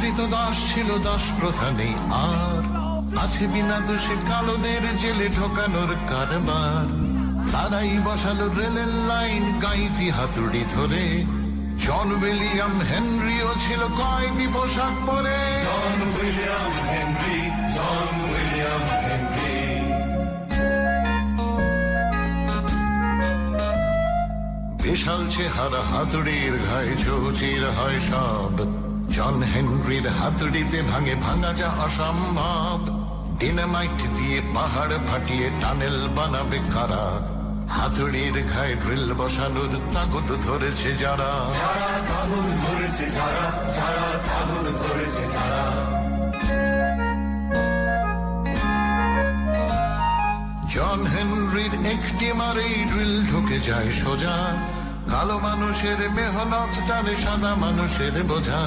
কৃত দাস ছিল দাস প্রথা নেই আর আছে বিনা দোষে কালোদের জেলে ঢোকানোর কারবার। তারাই বসালো রেলের লাইন গাইতি হাতুড়ি ধরে। জন উইলিয়াম হেনরিও ছিল কয়েদি পোশাক পরে। John William Henry John William Henry. বিশাল চেহারা হাতুড়ির ঘায়ে চৌচির হয় সব। জন হেনরির হাতুড়িতে ভাঙে ভাঙা যা অসম্ভব। ডিনামাইট দিয়ে পাহাড় ফাটিয়ে টানেল বানাবে কারা? হাতুড়ির ঘায়ে ড্রিল বসানোর তাগত ধরেছে যারা। যারা তাগুল ধরেছে যারা যারা তাগুল ধরেছে যারা। জন হেনরির একটি মারেই ড্রিল ঢুকে যায় সোজা। কালো মানুষের মেহনত টানে সাদা মানুষের বোঝা।